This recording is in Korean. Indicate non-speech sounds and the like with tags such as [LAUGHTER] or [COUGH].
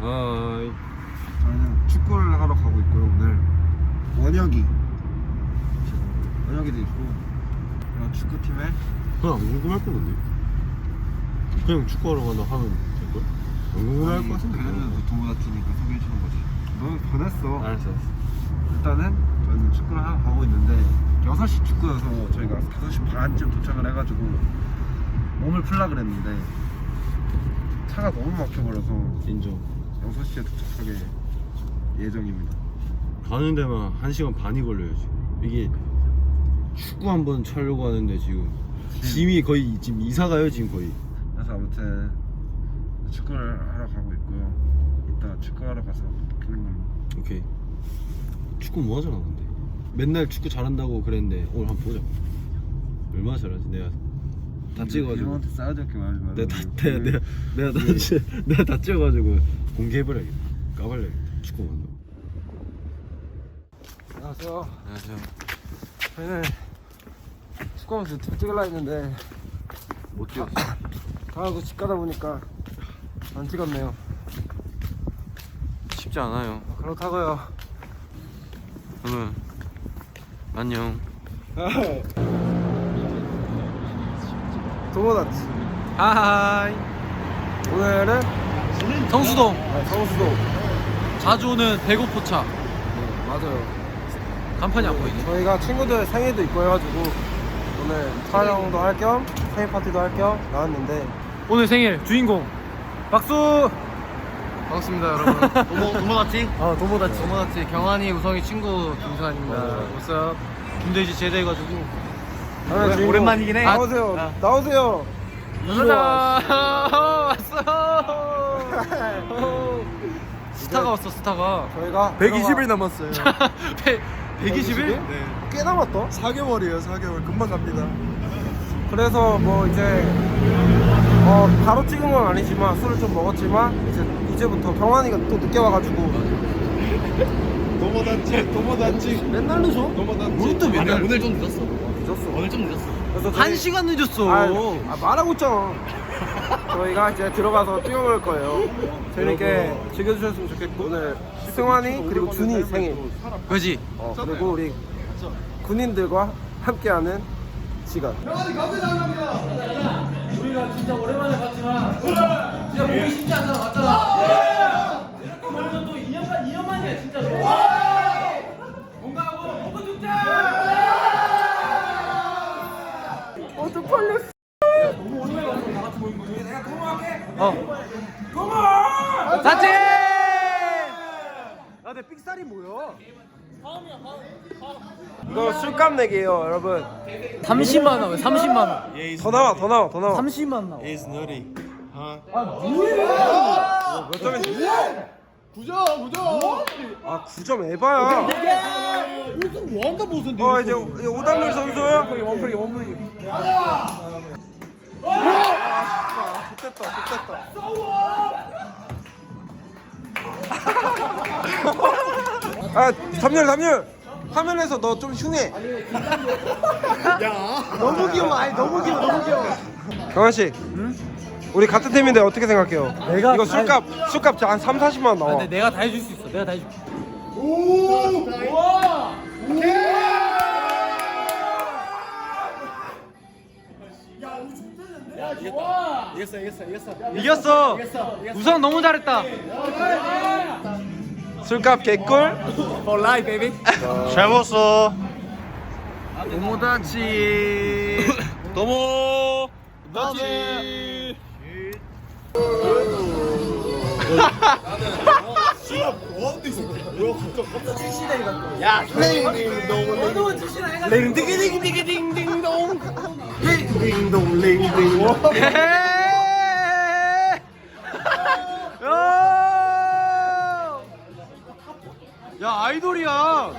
하이. 저희는 축구를 하러 가고 있고요 오늘 원혁이 지금 원혁이도 있고 이런 축구팀에 그건 안 궁금할 거 같네. 그냥 축구하러 간다 하면 될걸? 안 궁금할 것 같은데. 그러면 너 도모다치니까 소개해주는 거지 너무 변했어 알았어, 알았어. 일단은 저희는 축구를 하러 가고 있는데 6시 축구여서 저희가 5시 반쯤 도착을 해가지고 몸을 풀라 그랬는데 차가 너무 막혀버려서 인정. 6시에 도착하게 예정입니다 가는 데만 1시간 반이 걸려요, 지금. 이게 축구 한 번 차려고 하는데 지금 짐이 거의 지금 이사 가요, 지금 거의. 그래서 아무튼 축구를 하러 가고 있고요 이따 축구하러 가서 보는 겁니다 오케이. 축구 뭐 하잖아, 근데. 맨날 축구 잘한다고 그랬는데 오늘 한번 보자. 얼마나 잘하지? 내가 다 찍어가지고. 형한테 싸우지 말지 말고 내가 다 내가 내가 내가 다 내가 다 찍어가지고 공개해버려야겠다. 까발려야겠다. 축구 한다. 안녕하세요 안녕하세요. 저희는 축구하면서 유튜브 찍으려 했는데 못 찍었어. [COUGHS] 가고 집 가다 보니까 안 찍었네요 쉽지 않아요. 그렇다고요 그러면 안녕. [LAUGHS] 도모다치 하하이 오늘은 성수동. 아, 성수동. 자주 오는 배고포차. 네, 맞아요. 간판이 안 보이네. 저희가 친구들 생일도 있고 해가지고 오늘 촬영도 할 겸 생일 파티도 할 겸 나왔는데. 오늘 생일 주인공. 박수! 반갑습니다 여러분. 도모, 도모다치? 어 [LAUGHS] 도모다치 도모다치 경환이 우성이 친구 김수환입니다. what's up 김대지 제대해가지고. 저는 주인공. 오랜만이긴 해. 나오세요. 아. 나오세요. 이리 와. 왔어 스타가 왔어 스타가. 저희가 120일 남았어요. [LAUGHS] 120일? 네. 꽤 남았다. 4개월이에요 4개월. 금방 갑니다. 그래서 뭐 이제 어 바로 찍은 건 아니지만 술을 좀 먹었지만 이제 이제부터 경환이가 또 늦게 와가지고. 도모다치 도모다치 맨날 늦어? 도모다치 우리 또 맨날 오늘 좀 늦었어. 늦었어. 오늘 좀 늦었어. 그래서 한 저희- 시간 늦었어. 아, 아, 말하고 있잖아 저희가 이제 들어가서 뛰어볼 거예요. 재밌게 즐겨주셨으면 좋겠고 오늘 승환이 그리고 준이 생일. 그지? 어, 그리고 우리 군인들과 함께하는 시간. 우리가 진짜 오랜만에 봤지만 진짜 보기 쉽지 어. 자체 야내 삑살이 뭐야? 이거 술값 내기예요 여러분. 30만 원, 30만 원. 더 나와 더 나와 더 나와. 30만 나와. It's nutty. 몇 점인지 아 9점 에바야. 무슨 뭐한다 무슨 어 이제 이제 오단물 선수 원플이 원플이 원플이 아 좋겠다 좋겠다 아 삼열 삼열 화면에서 너 좀 흉해. 야. 너무 귀여워. 아니 너무 귀여워 너무 귀여워. 경환 씨 우리 같은 팀인데 어떻게 생각해요? 내가 이거 술값 술값 한 3, 40만 원 나와. 근데 내가 다 해줄 수 있어. 내가 다 해줄게. 이겼어 이겼어 이겼어 이겼어. 우선 너무 잘했다. 술값 개꿀 For life baby 잘 먹었어. 도모다치 도모. 나지. 링딩 딩 딩 딩딩동 링딩동 링딩동 [LAUGHS] [LAUGHS] 야 아이돌이야.